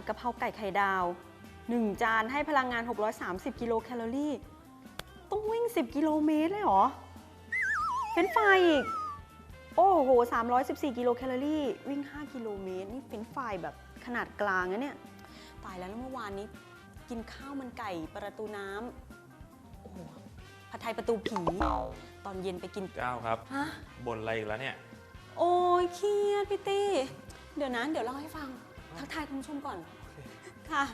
ดกะเพราไก่ไข่ดาว 1 จานให้พลังงาน 630 กิโลแคลอรี่ ต้องวิ่ง 10 กิโลเมตรเลยเหรอ เฟรนช์ฟรายอีก โอ้โห 314 กิโลแคลอรี่ วิ่ง 5 กิโลเมตร นี่เฟรนช์ฟรายแบบขนาดกลางนะเนี่ย ตายแล้วแล้วเมื่อวานนี้ กินข้าวมันไก่ประตูน้ำโอ้โหผัดไทยประตูผี ตอนเย็นไปกินก้าวครับฮะบนอะไรอีกแล้วเนี่ย โอ้ยเครียดพี่ตี้ เดี๋ยวนะ เดี๋ยวเล่าให้ฟัง ทักทายคุณผู้ชมก่อน ค่ะ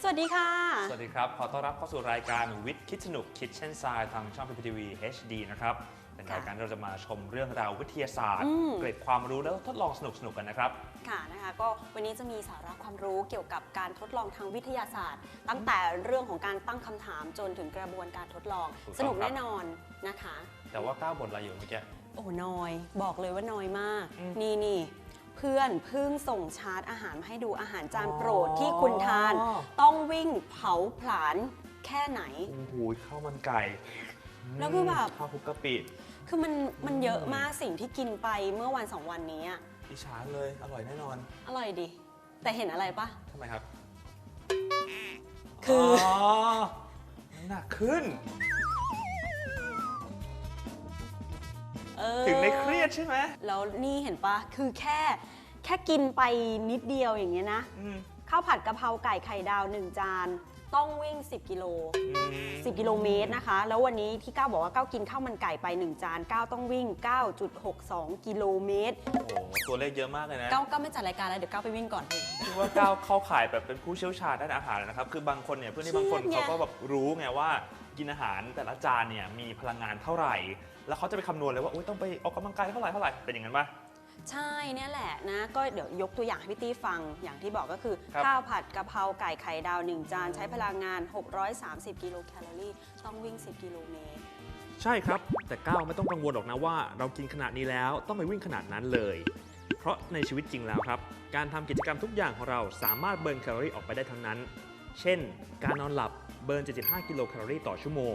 สวัสดีค่ะ สวัสดีครับ ขอต้อนรับเข้าสู่รายการวิทย์คิดสนุกคิดเช่นทรายทางช่องพีพีทีวี HD นะครับ เป็นค่ะรายการที่เราจะมาชมเรื่องราววิทยาศาสตร์ อืม เกร็ดความรู้แล้วทดลองสนุกๆกันนะครับ ค่ะนะคะ ก็วันนี้จะมีสาระความรู้เกี่ยวกับการทดลองทางวิทยาศาสตร์ ตั้งแต่เรื่องของการตั้งคำถามจนถึงกระบวนการทดลอง ถูกต้องสนุกครับ แน่นอนนะคะ แต่ว่าก้าวบนอะไรอยู่เมื่อกี้ โอ้น้อย บอกเลยว่าน้อยมาก อืม นี่นี่ เพื่อนเพิ่งส่งชาร์ตอาหารมาให้ดูอาหารจานโปรดอ๋อที่คุณทาน ต้องวิ่งเผาผลาญแค่ไหน โอ้โหข้าวมันไก่แล้วคือแบบ ข้าวคลุกกะปิ คือมันมันเยอะมากสิ่งที่กินไปเมื่อวันสองวันนี้อะอิจฉาเลยอร่อยแน่นอน อร่อยดีแต่เห็นอะไรปะทำไมครับ คืออน้ำหนักขึ้น เออถึงได้เครียดใช่ไหมแล้วนี่เห็นปะคือแค่แค่กินไปนิดเดียวอย่างเงี้ยนะอืมข้าวผัดกะเพราไก่ไข่ดาว1จาน ต้องวิ่ง 10 กิโลอืม10 กิโลเมตรนะคะ แล้ววันนี้ที่ก้าวบอกว่าก้าวกินข้าวมันไก่ไป 1 จานก้าวต้องวิ่ง 9.62 กิโลเมตรโอ้โหตัวเลขเยอะมากเลยนะก้าวก้าวไม่จัดรายการแล้วเดี๋ยวก้าวไปวิ่งก่อนคือว่าก้าวเข้าข่ายแบบเป็นผู้เชี่ยวชาญด้านอาหารนะครับ คือบางคนเนี่ยเพื่อนที่บางคนเครียดไง เขาก็แบบรู้ไงว่ากินอาหารแต่ละจานเนี่ยมีพลังงานเท่าไหร่ แล้วเขาจะไปคำนวณเลยว่าอุ๊ยต้องไปออกกำลังกายเท่าไหร่เท่าไหร่เป็นอย่างนั้นปะ ใช่เนี่ยแหละนะ ก็เดี๋ยวยกตัวอย่างให้พี่ตี้ฟังอย่างที่บอกก็คือ ครับ ข้าวผัดกะเพราไก่ไข่ดาว 1 จาน ใช้พลังงาน 630 กิโลแคลอรี่ ต้องวิ่ง 10 กิโลเมตร ใช่ครับ แต่ก้าวไม่ต้องกังวลหรอกนะว่าเรากินขนาดนี้แล้วต้องไปวิ่งขนาดนั้นเลย เพราะในชีวิตจริงแล้วครับ การทำกิจกรรมทุกอย่างของเราสามารถเบิร์นแคลอรี่ออกไปได้ทั้งนั้น เช่น การนอนหลับเบิร์น75กิโลแคลอรี่ต่อชั่วโมง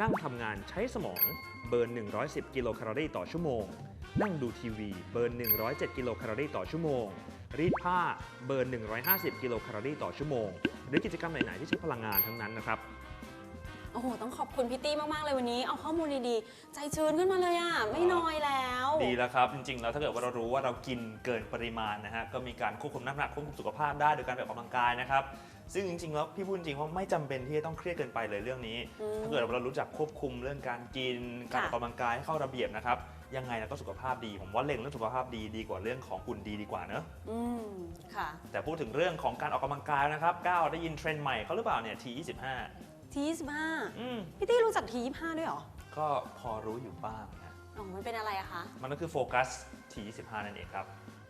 นั่งทำงานใช้สมองเบิร์น 110 กิโลแคลอรี่ต่อชั่วโมง นั่งดูทีวีเบิร์น 107 กิโลแคลอรี่ต่อชั่วโมง รีดผ้าเบิร์น 150 กิโลแคลอรี่ต่อชั่วโมง หรือกิจกรรมไหน ๆ ที่ใช้พลังงานทั้งนั้นนะครับ โอ้โห ต้องขอบคุณพี่ตี้มาก ๆ เลยวันนี้ เอาข้อมูลดี ๆ ใจชื้นขึ้นมาเลยอะ ไม่น้อยแล้ว ดีแล้วครับ จริง ๆ แล้วถ้าเกิดว่าเรารู้ว่าเรากินเกินปริมาณนะฮะ ก็มีการควบคุมน้ำหนักควบคุมสุขภาพได้โดยการไปออกกำลังกายนะครับ ซึ่งจริงๆแล้วพี่พูดจริงว่าไม่จำเป็นที่จะต้องเครียดเกินไปเลยเรื่องนี้ อืมถ้าเกิดว่าเรารู้จักควบคุมเรื่องการกิน การออกกำลังกายให้เข้าระเบียบนะครับ ยังไงเราก็สุขภาพดี ผมว่าเล็งเรื่องสุขภาพดีดีกว่าเรื่องของหุ่นดีดีกว่าเนอะ อืมค่ะ แต่พูดถึงเรื่องของการออกกำลังกายนะครับก้าวได้ยินเทรนด์ใหม่เขาหรือเปล่าเนี่ย T25 ทีสิบห้าอืมพี่ตี้รู้จักทียี่ห้าด้วยเหรอก็พอรู้อยู่บ้างนะ อ๋อมันเป็นอะไรอะคะ มันก็คือโฟกัส T25 นั่นเองครับ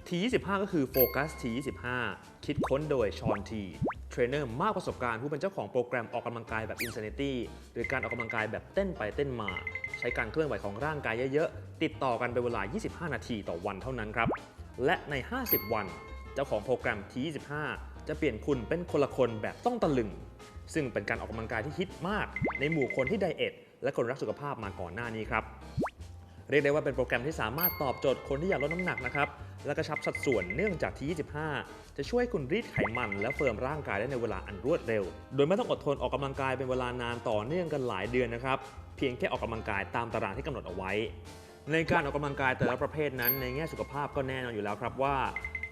T25 ก็คือโฟกัส T25 คิดค้นโดยชอนที เทรนเนอร์มากประสบการณ์ผู้เป็นเจ้าของโปรแกรมออกกำลังกายแบบ Insanity หรือการออกกำลังกายแบบเต้นไปเต้นมา ใช้การเคลื่อนไหวของร่างกายเยอะๆ ติดต่อกันเป็นเวลา 25 นาทีต่อวันเท่านั้นครับ และใน 50 วัน เจ้าของโปรแกรม T25 จะเปลี่ยนคุณเป็นคนละคนแบบต้องตะลึง ซึ่งเป็นการออกกำลังกายที่ฮิตมาก ในหมู่คนที่ไดเอทและคนรักสุขภาพมาก่อนหน้านี้ครับ เรียกได้ว่าเป็นโปรแกรมที่สามารถตอบโจทย์คนที่อยากลดน้ำหนักนะครับ และกระชับสัดส่วนเนื่องจากที่ 25 จะช่วยคุณรีดไขมันและเฟิร์มร่างกายได้ในเวลาอันรวดเร็ว โดยไม่ต้องอดทนออกกำลังกายเป็นเวลานานต่อเนื่องกันหลายเดือนนะครับ เพียงแค่ออกกำลังกายตามตารางที่กำหนดเอาไว้ ในการออกกำลังกายแต่ละประเภทนั้น ในแง่สุขภาพก็แน่นอนอยู่แล้วครับว่า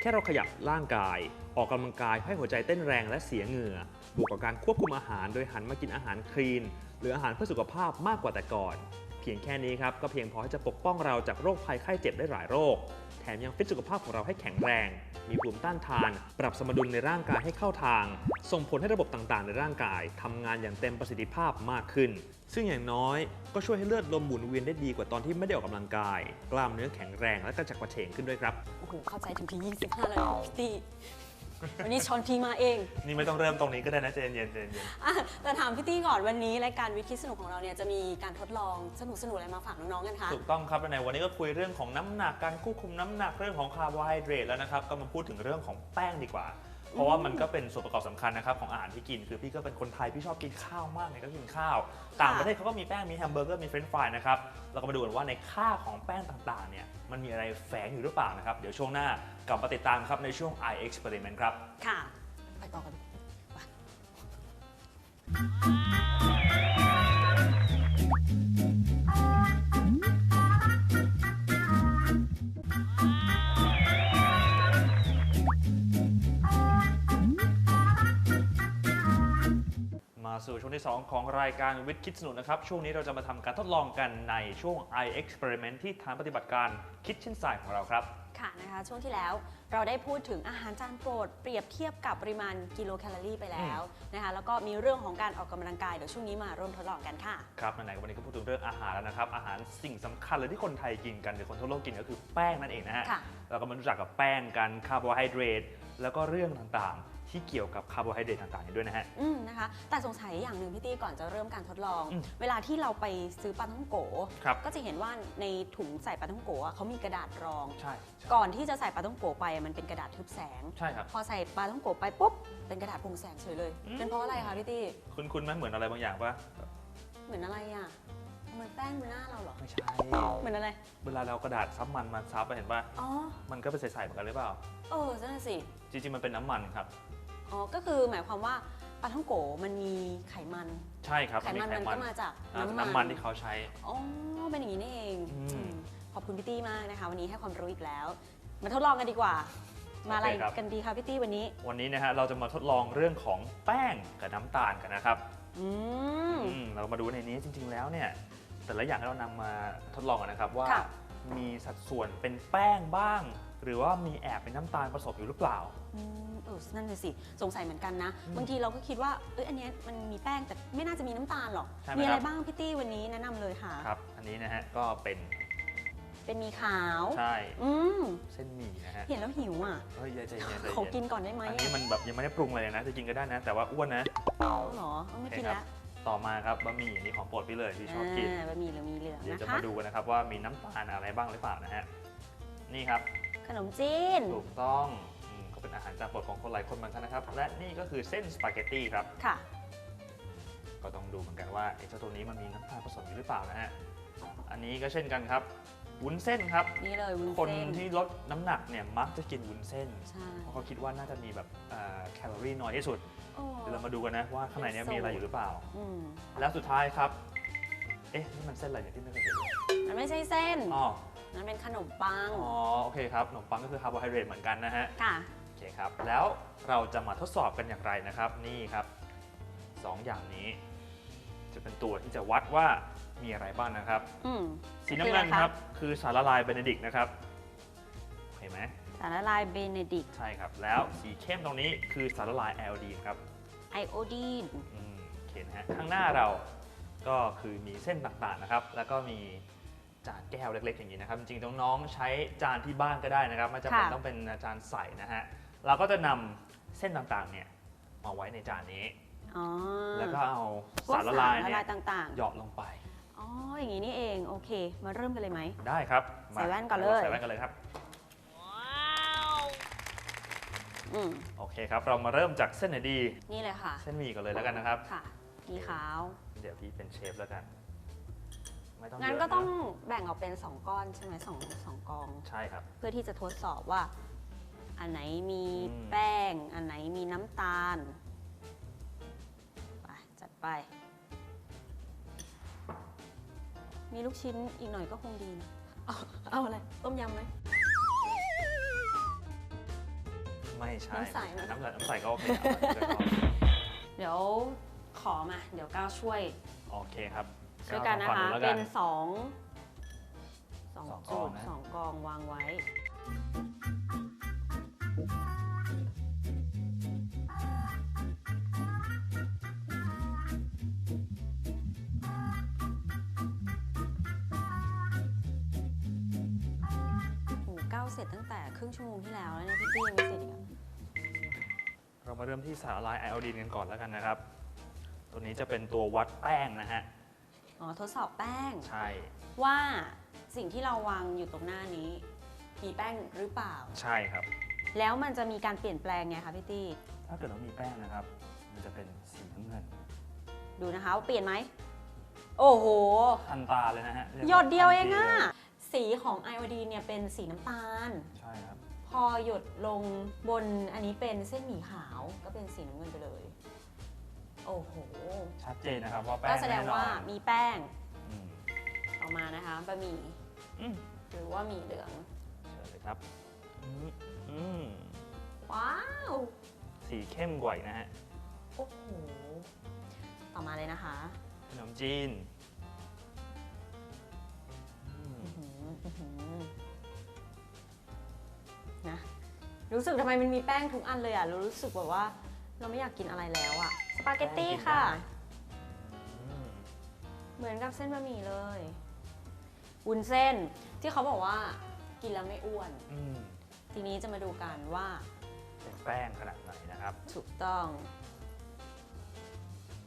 แค่เราขยับร่างกาย ออกกำลังกายให้หัวใจเต้นแรงและเสียเหงื่อบวกกับการควบคุมอาหาร โดยหันมากินอาหารคลีน หรืออาหารเพื่อสุขภาพมากกว่าแต่ก่อน เพียงแค่นี้ครับก็เพียงพอที่จะปกป้องเราจากโรคภัยไข้เจ็บได้หลายโรค แถมยังฟิตสุขภาพของเราให้แข็งแรง มีภูมิต้านทาน ปรับสมดุลในร่างกายให้เข้าทาง ส่งผลให้ระบบต่างๆ ในร่างกายทำงานอย่างเต็มประสิทธิภาพมากขึ้น ซึ่งอย่างน้อยก็ช่วยให้เลือดลมหมุนเวียนได้ดีกว่าตอนที่ไม่ได้ออกกำลังกาย กล้ามเนื้อแข็งแรงและกระจัดกระเฉงขึ้นด้วยครับ โอ้โห เข้าใจถึงพี25เลยพี่ตี้ วันนี้ชอนพีมาเองนี่ไม่ต้องเริ่มตรงนี้ก็ได้นะเจนเย็นเจนเย็นอะแต่ถามพี่ตี้ก่อนวันนี้รายการวิทย์คิดสนุกของเราเนี่ยจะมีการทดลองสนุกสนุกๆอะไรมาฝากน้องๆกันคะถูกต้องครับและในวันนี้ก็คุยเรื่องของน้ำหนักการควบคุมน้ำหนักเรื่องของคาร์โบไฮเดรตแล้วนะครับก็มาพูดถึงเรื่องของแป้งดีกว่า เพราะว่ามันก็เป็นส่วนประกอบสำคัญนะครับของอาหารที่กิน คือพี่ก็เป็นคนไทยพี่ชอบกินข้าวมากเลยก็กินข้าว ต่างประเทศเขาก็มีแป้งมีแฮมเบอร์เกอร์มีเฟรนช์ฟรายนะครับเราก็มาดูกันว่าในค่าของแป้งต่างๆเนี่ยมันมีอะไรแฝงอยู่หรือเปล่านะครับเดี๋ยวช่วงหน้ากลับมาติดตามครับในช่วง i experiment ครับ ค่ะ ไปต่อกันไป สู่ช่วงที่ 2 ของรายการวิทย์คิดสนุกนะครับ ช่วงนี้เราจะมาทำการทดลองกันในช่วง i experiment ที่ฐานปฏิบัติการคิดเช่นสายของเราครับ ค่ะนะคะ ช่วงที่แล้วเราได้พูดถึงอาหารจานโปรดเปรียบเทียบกับปริมาณกิโลแคลอรี่ไปแล้วนะคะแล้วก็มีเรื่องของการออกกำลังกายเดี๋ยวช่วงนี้มาร่วมทดลองกันค่ะ ครับไหนๆวันนี้ก็พูดถึงเรื่องอาหารแล้วนะครับ อาหารสิ่งสำคัญเลยที่คนไทยกินกันหรือคนทั่วโลกกินก็คือแป้งนั่นเองนะฮะค่ะ เราก็มารู้จักกับแป้งกันคาร์โบไฮเดรตแล้วก็เรื่องต่างๆ ที่เกี่ยวกับคาร์โบไฮเดรตต่างๆนี้ด้วยนะฮะ อืมนะคะ แต่สงสัยอย่างหนึ่งพี่ตี้ก่อนจะเริ่มการทดลอง อืมเวลาที่เราไปซื้อปลาท่องโกครับ ก็จะเห็นว่าในถุงใส่ปลาท่องโกะเขามีกระดาษรอง ใช่ใช่ก่อนที่จะใส่ปลาท่องโกะไปอะมันเป็นกระดาษทึบแสง ใช่ครับ พอใส่ปลาท่องโกะไปปุ๊บเป็นกระดาษโปร่งแสงเฉยเลย อืม เป็นเพราะอะไรคะพี่ตี้คุณคุณไหมเหมือนอะไรบางอย่างปะเหมือนอะไรอะเหมือนแป้งบนหน้าเราเหรอไม่ใช่ เหมือนอะไรเวลาเรากระดาษซับมันมาซับไปเห็นปะอ๋อมันก็เป็นใสๆเหมือนกันหรือเปล่า เออนั่นนะสิ จริงๆ มันเป็นน้ำมันครับ อ๋อ ก็คือหมายความว่าปลาท่องโกะมันมีไขมัน ใช่ครับไขมันมันก็มาจากอ่าน้ำมันน้ำมันที่เขาใช้ อ๋อ เป็นอย่างนี้นี่เองอืมอืมขอบคุณพี่ตี้มากนะคะ วันนี้ให้ความรู้อีกแล้ว มาทดลองกันดีกว่า มาอะไรโอเคครับกันดีคะพี่ตี้วันนี้ วันนี้นะฮะเราจะมาทดลองเรื่องของแป้งกับน้ำตาลกันนะครับอืมอืมเรามาดูในนี้จริง ๆ แล้วเนี่ย แต่ละอย่างที่เรานำมาทดลองกันนะครับว่าค่ะมีสัดส่วนเป็นแป้งบ้าง หรือว่ามีแอบเป็นน้ำตาลผสมอยู่หรือเปล่า อืมเออนั่นเลยสิ สงสัยเหมือนกันนะอืมบางทีเราก็คิดว่าเอ้ยอันเนี้ยมันมีแป้งแต่ไม่น่าจะมีน้ำตาลหรอก ใช่ไหมมีอะไรครับ บ้างพี่ตี้วันนี้แนะนำเลยค่ะ ครับ อันนี้นะฮะก็เป็นเป็นหมีขาว ใช่อืมเส้นหมี่นะฮะเห็นแล้วหิวอะ เฮ้ยใจเย็นใจขอเย็กินนก่อนได้ไหมอันนี้อะมันแบบยังไม่ได้ปรุงอะไรเลยนะจะกินก็ได้นะ แต่ว่าอ้วนนะเอาเหรอเอาไม่กินโอเคครัละบต่อมาครับบะหมี่อันนี้ของโปรดพี่เลยที่ชอบกินาบะหมี่เหลืองมีเหลืองเดี๋ยวนะจะคะ มาดูกันนะครับว่ามีน้ำตาลอะไรบ้างหรือเปล่านะฮะ นี่ครับ ขนมจีน ถูกต้องอืมก็เป็นอาหารจานโปรดของคนหลายคนเหมือนกันนะครับ และนี่ก็คือเส้นสปาเกตตี้ครับ ค่ะ ก็ต้องดูเหมือนกันว่าไอ้เจ้าตัวนี้มันมีน้ำตาลผสมอยู่หรือเปล่านะฮะ อันนี้ก็เช่นกันครับวุ้นเส้นครับ นี่เลยวุ้นคนเส้นที่ลดน้ำหนักเนี่ยมักจะกินวุ้นเส้น ใช่เพราะเขาคิดว่าน่าจะมีแบบเอ่อแคลอรี่น้อยที่สุด โอ้เดี๋ยวเรามาดูกันนะว่าข้างในเนี้มีอะไรอยู่หรือเปล่า อืมแล้วสุดท้ายครับ เอ๊ะนี่มันเส้นอะไรเนี่ยที่ไม่เคยเห็นเลยมันไม่ใช่เส้น อ๋อ มันเป็นขนมปัง อ๋อ โอเคครับ ขนมปังก็คือคาร์โบไฮเดรตเหมือนกันนะฮะ ค่ะ โอเคครับ แล้วเราจะมาทดสอบกันอย่างไรนะครับ นี่ครับสองอย่างนี้ จะเป็นตัวที่จะวัดว่ามีอะไรบ้างนะครับ อืมสีน้ำเงินคืออะไรคะครับ คือสารละลายเบนเดิกต์นะครับ เห็นไหม สารละลายเบเนดิกต์ใช่ครับ แล้วสีเข้มตรงนี้คือสารละลายไอโอดีนครับ ไอโอดีนอืมโอเคนะฮะ ข้างหน้าเราก็คือมีเส้นต่างๆนะครับ แล้วก็มี จานแก้วเล็กๆอย่างนี้นะครับจริงๆน้องๆใช้จานที่บ้านก็ได้นะครับไม่จำเป็นค่ะต้องเป็นจานใสนะฮะเราก็จะนำเส้นต่างๆเนี่ยมาไว้ในจานนี้ อ๋อแล้วก็เอาพวกสารละลายสารละเนี่ลายยต่างหยอดลงไปๆ อ๋อ อย่างนี้นี่เอง โอเค มาเริ่มกันเลยไหม ได้ครับมาใส่แว่นก่อนเลย ใส่แว่นกันเลยครับอืมโอเคครับเรามาเริ่มจากเส้นไหนดี นี่เลยค่ะ เส้นหมี่ก่อนเลยแล้วกันนะครับ ค่ะ มีขาว เดี๋ยวพี่เป็นเชฟแล้วกัน ไม่ต้องงั้นเยะก็ต้องนะแบ่งออกเป็น 2 ก้อนใช่ไหมสองสองกอง ใช่ครับ เพื่อที่จะทดสอบว่า อันไหนมีอืม แป้ง อันไหนมีน้ำตาลไปจัดไป มีลูกชิ้นอีกหน่อยก็คงดีนะ เอาเอาอะไร ต้มยำไหม ไม่ใช่ น้ำใสไหม น้ำใสน้ำใสก็โอเคครับ เดี๋ยวก็เดี๋ยวขอมา เดี๋ยวก้าวช่วย โอเคครับ ด้วยกันนะคะเป็นสองสองจุดสองกองวางไว้ โอ้เก้าเสร็จตั้งแต่ครึ่งชั่วโมงที่แล้วแล้วเนี่ยพี่ตี้ยังไม่เสร็จอีกเรามาเริ่มที่สาลายไอโอดีนกันก่อนแล้วกันนะครับ ตัวนี้จะเป็นตัววัดแป้งนะฮะ อ๋อทดสอบแป้ง ใช่ ว่าสิ่งที่เราวางอยู่ตรงหน้านี้ มีแป้งหรือเปล่า ใช่ครับ แล้วมันจะมีการเปลี่ยนแปลงไงคะพี่ตี้ ถ้าเกิดเรามีแป้งนะครับ มันจะเป็นสีน้ำเงินดูนะคะว่าเปลี่ยนไหม โอ้โห ทันตาเลยนะฮะรีกหยดเดียวเองอะทันทีลสีของไอโอดีนเนี่ยเป็นสีน้ำตาล ใช่ครับ พอหยดลงบนอันนี้เป็นเส้นหมี่ขาวก็เป็นสีน้ำเงินไปเลย โอ้โห ชัดเจนนะครับว่าแป้งก็แสดงว่าน่นอนมีแป้งอืมต่อมานะคะบะหมี่อืมหรือว่าหมี่เหลือง เชิญเลยครับอืมอืมว้าว สีเข้มกว่าอีกนะฮะโอ้โห ต่อมาเลยนะคะขนมจีนอืมอื้อหืออื้อหือนะ รู้สึกทำไมมันมีแป้งทุกอันเลยอะ รู้สึกแบบว่า เราไม่อยากกินอะไรแล้วอะส ปาเกตตี้ค่ะอืมเหมือนกับเส้นบะหมี่เลยวุ้นเส้นที่เขาบอกว่ากินแล้วไม่อ้วน อืมทีนี้จะมาดูกันว่าเป็นแป้งขนาดไหนนะครับ ถูกต้อง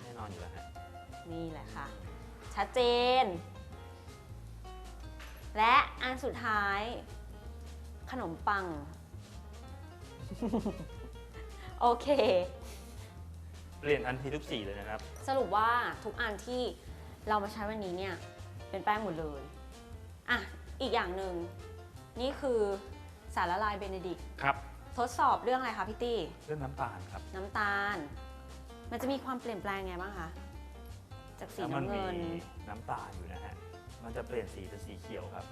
แน่นอนอยู่แล้วฮะนี่แหละค่ะ ชัดเจน และอันสุดท้าย ขนมปัง โอเค เปลี่ยนทันทีทุกสีเลยนะครับ สรุปว่าทุกอันที่เรามาใช้วันนี้เนี่ยเป็นแป้งหมดเลย อะ อีกอย่างหนึ่งนี่คือสารละลายเบเนดิกต์ครับ ทดสอบเรื่องอะไรคะพี่ตี้ เรื่องน้ำตาลครับ น้ำตาล มันจะมีความเปลี่ยนแปลงไงบ้างคะ จากสีถ้ามัน้ำเงินมีน้ำตาลอยู่นะฮะ มันจะเปลี่ยนสีเป็นสีเขียวครับ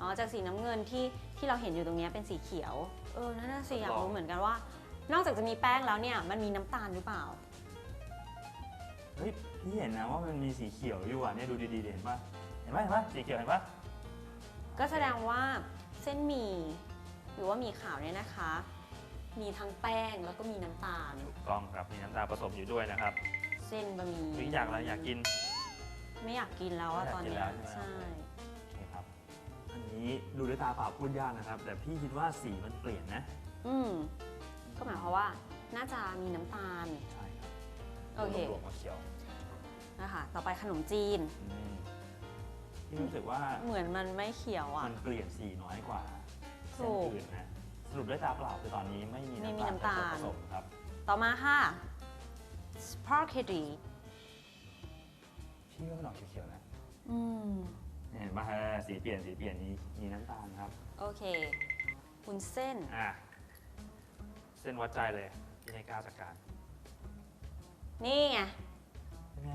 อ๋อ จากสีน้ำเงินที่ที่เราเห็นอยู่ตรงเนี้ยเป็นสีเขียว เออ นั่นน่ะสิอยากลอรู้งเหมือนกันว่า นอกจากจะมีแป้งแล้วเนี่ย มันมีน้ำตาลหรือเปล่า เฮ้ยพี่เห็นนะว่ามันมีสีเขียวอยู่อะเนี่ยดูดีๆดิเห็นปะเห็นปะเห็นปะสีเขียวเห็นปะก็แสดงว่าเส้นหมี่หรือว่าหมี่ขาวเนี่ยนะคะ มีทั้งแป้งแล้วก็มีน้ำตาล ถูกต้องครับมีน้ำตาลผสมอยู่ด้วยนะครับเส้นบะหมี่หรืออยากอะไรอยากกิน ไม่อยากกินแล้วอะไม่อยากตอนกินเนี้แล้ยวใช่ใช่ไหมโอเคครับ อันนี้ดูด้วยตาเปล่าพูดยากนะครับ แต่พี่คิดว่าสีมันเปลี่ยนนะ อืมก็หมายความว่าน่าจะมีน้ำตาล ใช่ครับ โอเครวมๆมาเขียวนะคะต่อไปขนมจีน อืมพี่รู้สึกว่าเหมือนมันไม่เขียวอะ มันเปลี่ยนสีน้อยกว่าถูเส้นกอื่นนะสรุปด้วยตาเปล่าคือตอนนี้ไม่มีไม่มีน้ำตาลน้ำตาลผสมครับ ต่อมาค่ะ sparkly พี่ว่ามันออกเขียวๆนะอืม เห็นปะฮะสีเปลี่ยนสีเปลี่ยนนี้มีน้ำตาลครับ โอเควุ้นเส้น อะ เส้นวัดใจเลยพี่ให้กล้าจัดการ นี่ไงใช่ไหม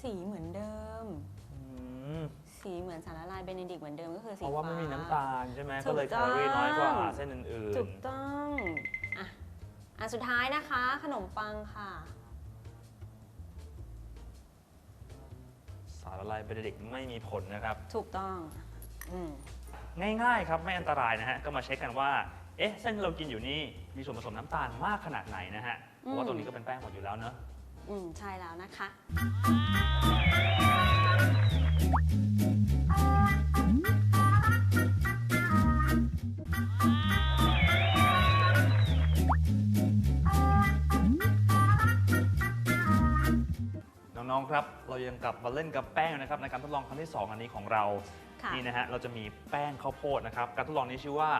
สีเหมือนเดิม อืมสีเหมือนสารละลายเบเนดิกต์เหมือนเดิมก็คือสีเพราะว่าฟ้ไม่มีน้ำตาลใช่ไหมถูก็กเลยต้แคองลอรี่น้อยกว่าเส้นอื่นถูกต้องอะอันสุดท้ายนะคะ ขนมปังค่ะ ๆ สารละลายเบนเด็กไม่มีผลนะครับ ถูกต้องอืมง่ายๆครับ ไม่อันตรายนะฮะ ก็มาเช็คกันว่า เอ๊ะ เส้นที่เรากินอยู่นี่มีส่วนผสมน้ำตาลมากขนาดไหนนะฮะ เพราะว่าตรงนี้ก็เป็นแป้งหมดอยู่แล้วเนอะ อืมใช่แล้วนะคะ น้องๆ ครับ เรายังกลับมาเล่นกับแป้งนะครับในการทดลองครั้งที่ 2 อันนี้ของเรา ค่ะ นี่นะฮะ เราจะมีแป้งข้าวโพดนะครับ การทดลองนี้ชื่อว่า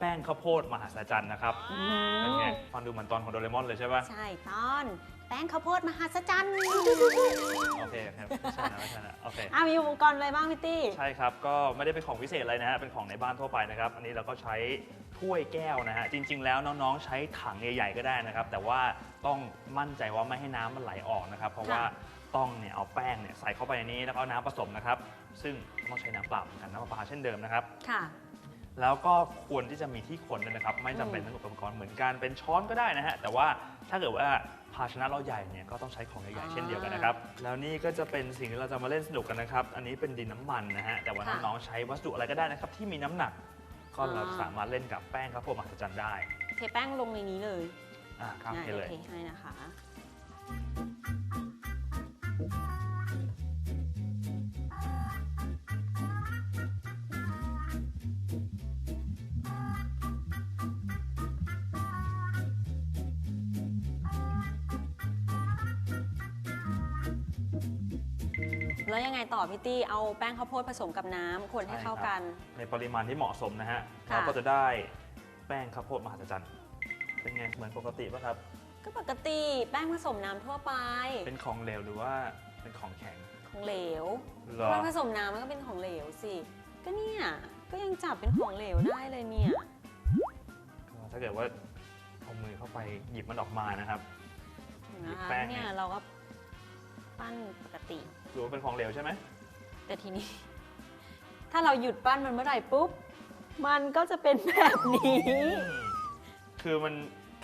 แป้งข้าวโพดมหัศจรรย์นะครับ อืเป็นไงมฟังดูเหมือนตอนของโดเรมอนเลยใช่ปะ ใช่ตอนแป้งข้าวโพดมหัศจรรย์โอเคครับไม่ใช่นะไม่ใช่นะโอเค อะมีอุปกรณ์อะไรบ้างพี่ตี้ ใช่ครับ ก็ไม่ได้เป็นของพิเศษอะไรนะฮะ เป็นของในบ้านทั่วไปนะครับ อันนี้เราก็ใช้ถ้วยแก้วนะฮะ จริง ๆ แล้วน้องๆ ใช้ถังใหญ่ๆ ก็ได้นะครับ แต่ว่าต้องมั่นใจว่าไม่ให้น้ำมันไหลออกนะครับ เพราะว่าต้องเนี่ยเอาแป้งเนี่ยใส่เข้าไปในนี้แล้วก็เอาน้ำผสมนะครับ ซึ่งต้องใช้น้ำเปล่าเหมือนกันน้ำประปาเช่นเดิมนะครับ ค่ะ แล้วก็ควรที่จะมีที่คนด้วยนะครับ ไม่จำเป็นต้องอุปกรณ์เหมือนกันเป็นช้อนก็ได้นะฮะ แต่ว่าถ้าเกิดว่าภาชนะเราใหญ่เนี่ยก็ต้องใช้ของใหญ่ๆเช่นเดียวกันนะครับ แล้วนี่ก็จะเป็นสิ่งที่เราจะมาเล่นสนุกกันนะครับ อันนี้เป็นดินน้ำมันนะฮะ แต่ว่าค่ะน้องๆใช้วัสดุอะไรก็ได้นะครับที่มีน้ำหนัก ก็เราอ่าสามารถเล่นกับแป้งข้าวโพดมหัศจรรย์ได้ เทแป้งลงในนี้เลยอ่าครับอะเทเดี๋ยวเลยเทให้นะคะ แล้วยังไงต่อพี่ตี้เอาแป้งข้าวโพดผสมกับน้ำคนให้เข้ากัน ในปริมาณที่เหมาะสมนะฮะค่ะ เราก็จะได้แป้งข้าวโพดมหัศจรรย์เป็นไงเหมือนปกติป่ะครับ ก็ปกติแป้งผสมน้ำทั่วไป เป็นของเหลวหรือว่าเป็นของแข็งของเหลวเหรอแป้งผสมน้ำมันก็เป็นของเหลวสิ ก็เนี่ย ก็ยังจับเป็นของเหลวได้เลยเนี่ยก็ถ้าเกิดว่าเอามือเข้าไปหยิบมันออกมานะครับ นะแป้คะงเนี่ย เนี่ยเราก็ปั้นปกติ ถือว่าเป็นของเหลวใช่ไหมแต่ทีนี้ ถ้าเราหยุดปั้นมันเมื่อไหร่ปุ๊บ มันก็จะเป็นแบบนี้ คือมัน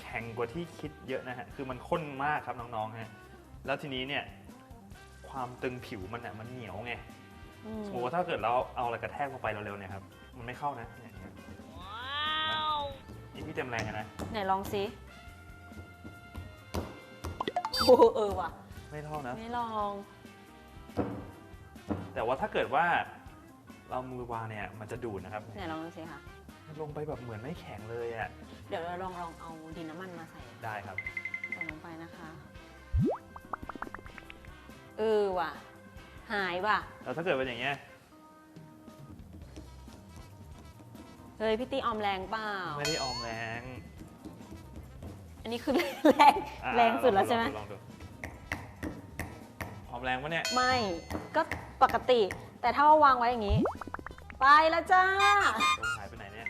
แข็งกว่าที่คิดเยอะนะฮะ คือมันข้นมากครับน้องๆฮะ แล้วทีนี้เนี่ยความตึงผิวมันอะมันเหนียวไง อืมสมมติว่าถ้าเกิดเราเอาอะไรกระแทกลงไปเร็วๆเนี่ยครับ มันไม่เข้านะเนี่ยเนี่ยนี่พี่เต็มแรงอะนะ ไหนลองสิโอ้เออว่ะ ไม่เข้านะ ไม่ลอง แต่ว่าถ้าเกิดว่าเรามือวางเนี่ยมันจะดูดนะครับไหนลองดูสิค่ะลงไปแบบเหมือนไม่แข็งเลยอะเดี๋ยวเราลองลองเอาดินน้ำมันมาใส่ได้ครับใส่ลงไปนะคะเออว่ะ หายว่ะแล้วถ้าเกิดเป็นอย่างเงี้ยเฮ้ยพี่ตีออมแรงเปล่าไม่ได้ออมแรง อันนี้คือแรงอะแรงสุดแล้วใช่ไหมลองดูออม แรงปะเนี่ย ไม่ก็ปกติ แต่ถ้าว่าวางไว้อย่างนี้ ไปแล้วจ้า ลงหายไปไหนเนี่ย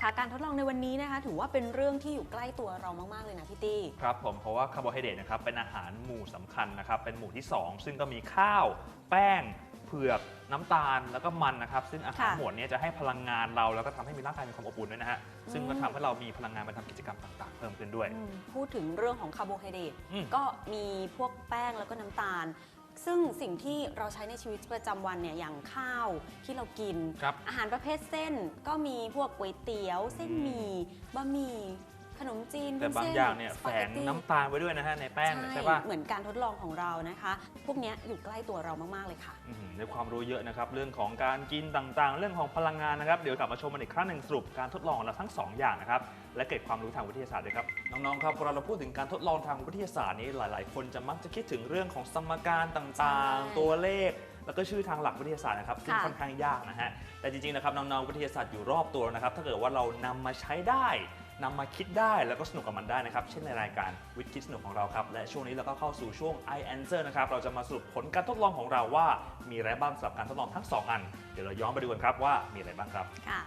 ค่ะการทดลองในวันนี้นะคะ ถือว่าเป็นเรื่องที่อยู่ใกล้ตัวเรามากๆเลยนะพี่ตี้ ครับผมเพราะว่าคาร์โบไฮเดรตนะครับเป็นอาหารหมู่สำคัญนะครับ เป็นหมู่ที่ 2 ซึ่งก็มีข้าว แป้ง เผือก น้ำตาลแล้วก็มันนะครับ ซึ่งอาหารค่ะ หมวดนี้จะให้พลังงานเราแล้วก็ทำให้มีร่างกายมีความอบอุ่นด้วยนะฮะซึ่งก็ทำให้เรามีพลังงานไปทำกิจกรรมต่างๆ เพิ่มขึ้นด้วย อืมพูดถึงเรื่องของคาร์โบไฮเดรตอืม ก็มีพวกแป้งแล้วก็น้ำตาล ซึ่งสิ่งที่เราใช้ในชีวิตประจำวันเนี่ยอย่างข้าวที่เรากิน ครับอาหารประเภทเส้นก็มีพวกก๋วยเตี๋ยว เส้นหมี่บะหมี่ ขนมจีนแต่บางวุ้ส้อย่างเนี่ยสแฝปาเกงตตี้น้ำตาลไว้ด้วยนะฮะในแป้งเนี่ยใช่ปะเหมือนการทดลองของเรานะคะ พวกเนี้ยอยู่ใกล้ตัวเรามาก ๆ เลยค่ะอื้อหือได้ความรู้เยอะนะครับ เรื่องของการกินต่างๆ เรื่องของพลังงานนะครับ เดี๋ยวกลับมาชมกันอีกครั้งหนึ่งสรุปการทดลองของเราทั้ง 2 อย่างนะครับ และเก็บความรู้ทางวิทยาศาสตร์ด้วยครับ น้องๆครับเวลาเราพูดถึงการทดลองทางวิทยาศาสตร์นี้หลาย ๆ คนจะมักจะคิดถึงเรื่องของสมการต่างใช่ๆตัวเลขแล้วก็ชื่อทางหลักวิทยาศาสตร์นะครับซึ่งค่ะค่อนข้างยากนะฮะ แต่จริงๆนะครับน้องๆวิทยาศาสตร์อยู่รอบตัวนะครับ ถ้าเกิดว่าเรานำมาใช้ได้ นำมาคิดได้แล้วก็สนุกกับมันได้นะครับ เช่นในรายการวิดคิดสนุกของเราครับ และช่วงนี้เราก็เข้าสู่ช่วง i answer นะครับ เราจะมาสรุปผลการทดลองของเราว่า มีอะไรบ้างสำหรับการทดลองทั้ง 2 อัน เดี๋ยวเราย้อนไปดูกันครับว่ามีอะไรบ้างครับค่ะ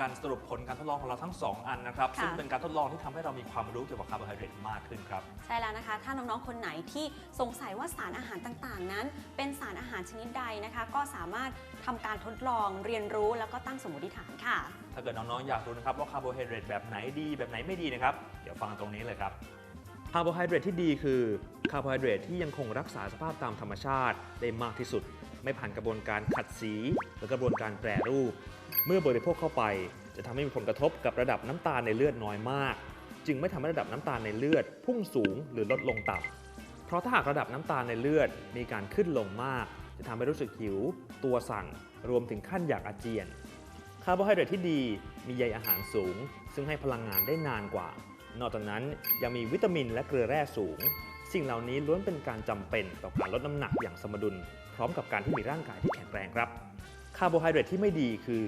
การสรุปผลการทดลองของเราทั้ง 2 อันนะครับค่ะซึ่งเป็นการทดลองที่ทำให้เรามีความรู้เกี่ยวกับคาร์โบไฮเดรตมากขึ้นครับ ใช่แล้วนะคะ ถ้าน้องๆ คนไหนที่สงสัยว่าสารอาหารต่างๆ นั้น เป็นสารอาหารชนิดใดนะคะ ก็สามารถทำการทดลองเรียนรู้แล้วก็ตั้งสมมติฐานค่ะ ถ้าเกิดน้องๆ อยากรู้นะครับว่าคาร์โบไฮเดรตแบบไหนดีแบบไหนไม่ดีนะครับ เดี๋ยวฟังตรงนี้เลยครับคาร์โบไฮเดรตที่ดีคือคาร์โบไฮเดรตที่ยังคงรักษาสภาพตามธรรมชาติได้มากที่สุด ไม่ผ่านกระบวนการขัดสีหรือกระบวนการแปรรูป เมื่อบริโภคเข้าไป จะทำให้มีผลกระทบกับระดับน้ำตาลในเลือดน้อยมาก จึงไม่ทำให้ระดับน้ำตาลในเลือด พุ่งสูงหรือลดลงต่ำเพราะถ้าหากระดับน้ำตาลในเลือดมีการขึ้นลงมาก จะทำให้รู้สึกหิว ตัวสั่นรวมถึงขั้นอยากอาเจียนคาร์โบไฮเดรตที่ดีมีใยอาหารสูง ซึ่งให้พลังงานได้นานกว่า นอกจากนั้นยังมีวิตามินและเกลือแร่สูง สิ่งเหล่านี้ล้วนเป็นการจำเป็นต่อการลดน้ำหนักอย่างสมดุล ร้อมกับการที่มีร่างกายที่แข็งแรงครับคาร์โบไฮเดรตที่ไม่ดีคือ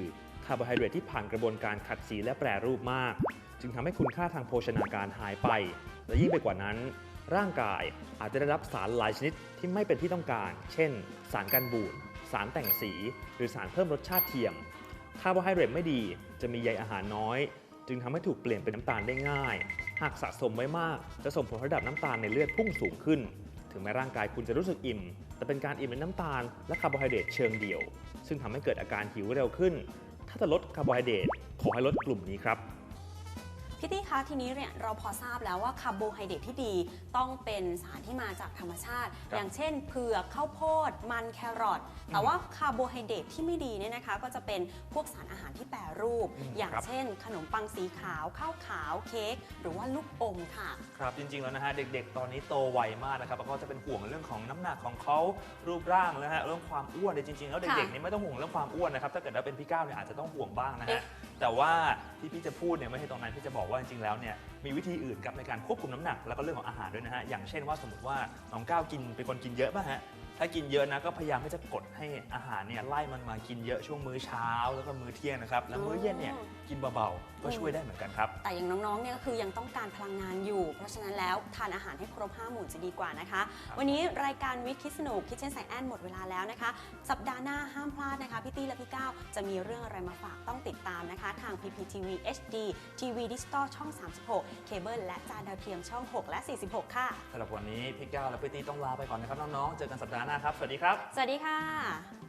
คาร์โบไฮเดรตที่ผ่านกระบวนการขัดสีและแปรรูปมาก จึงทำให้คุณค่าทางโภชนาการหายไป และยิ่งไปกว่านั้น ร่างกายอาจจะได้รับสารหลายชนิดที่ไม่เป็นที่ต้องการ เช่น สารกันบูดสารแต่งสี หรือสารเพิ่มรสชาติเทียมคาร์โบไฮเดรตไม่ดีจะมีใยอาหารน้อย จึงทำให้ถูกเปลี่ยนเป็นน้ำตาลได้ง่าย หากสะสมไว้มาก จะส่งผลให้ระดับน้ำตาลในเลือดพุ่งสูงขึ้น ถึงแม้ร่างกายคุณจะรู้สึกอิ่ม แต่เป็นการอิ่มในน้ำตาลและคาร์โบไฮเดรตเชิงเดี่ยว ซึ่งทำให้เกิดอาการหิวเร็วขึ้น ถ้าจะลดคาร์โบไฮเดรตขอให้ลดกลุ่มนี้ครับ พี่ตี้คะทีนี้เนี่ยเราพอทราบแล้วว่าคาร์โบไฮเดรตที่ดีต้องเป็นสารที่มาจากธรรมชาติครับอย่างเช่นเผือกข้าวโพด มันแครอทแต่ว่าคาร์โบไฮเดรตที่ไม่ดีเนี่ยนะคะก็จะเป็นพวกสารอาหารที่แปรรูปอืมอย่างครับเช่น ขนมปังสีขาวข้าวขาวเค้กหรือว่าลูกอมค่ะครับจริงๆแล้วนะฮะเด็กๆ ตอนนี้โตไวมากนะครับแล้วก็จะเป็นห่วงเรื่องของน้ำหนักของเขารูปร่างนะฮะเรื่องความอ้วนเนี่ยจริงๆ แล้วเด็กๆค่ะนี่ไม่ต้องห่วงเรื่องความอ้วนนะครับถ้าเกิดว่าเป็นพี่ก้าวเนี่ยอาจจะต้องห่วงบ้างนะฮะเอ๊ะ แต่ว่าที่พี่จะพูดเนี่ยไม่ใช่ตรงนั้นพี่จะบอกว่าจริงๆแล้วเนี่ยมีวิธีอื่นครับในการควบคุมน้ำหนักแล้วก็เรื่องของอาหารด้วยนะฮะอย่างเช่นว่าสมมติว่าน้องก้าวกินเป็นคนกินเยอะป่ะฮะถ้ากินเยอะนะก็พยายามที่จะกดให้อาหารเนี่ยไล่มันมากินเยอะช่วงมื้อเช้าแล้วก็มื้อเที่ยงนะครับแล้วมื้อเย็นเนี่ย กินเบาๆ ก็ช่วยได้เหมือนกันครับ แต่อย่างน้องๆเนี่ยก็คือยังต้องการพลังงานอยู่ เพราะฉะนั้นแล้วทานอาหารให้ครบ 5 หมู่จะดีกว่านะคะครับวันนี้รายการวิทย์คิดสนุกคิดเช่นไซแอนหมดเวลาแล้วนะคะ สัปดาห์หน้าห้ามพลาดนะคะ พี่ตี้และพี่ก้าวจะมีเรื่องอะไรมาฝากต้องติดตามนะคะ ทาง PPTV HD ทีวีดิจิตอลช่อง 36 เคเบิลและจานดาวเทียมช่อง 6 และ 46 ค่ะสำหรับวันนี้พี่ก้าวและพี่ตี้ต้องลาไปก่อนนะครับน้องๆ เจอกันสัปดาห์หน้าครับ สวัสดีครับ สวัสดีค่ะ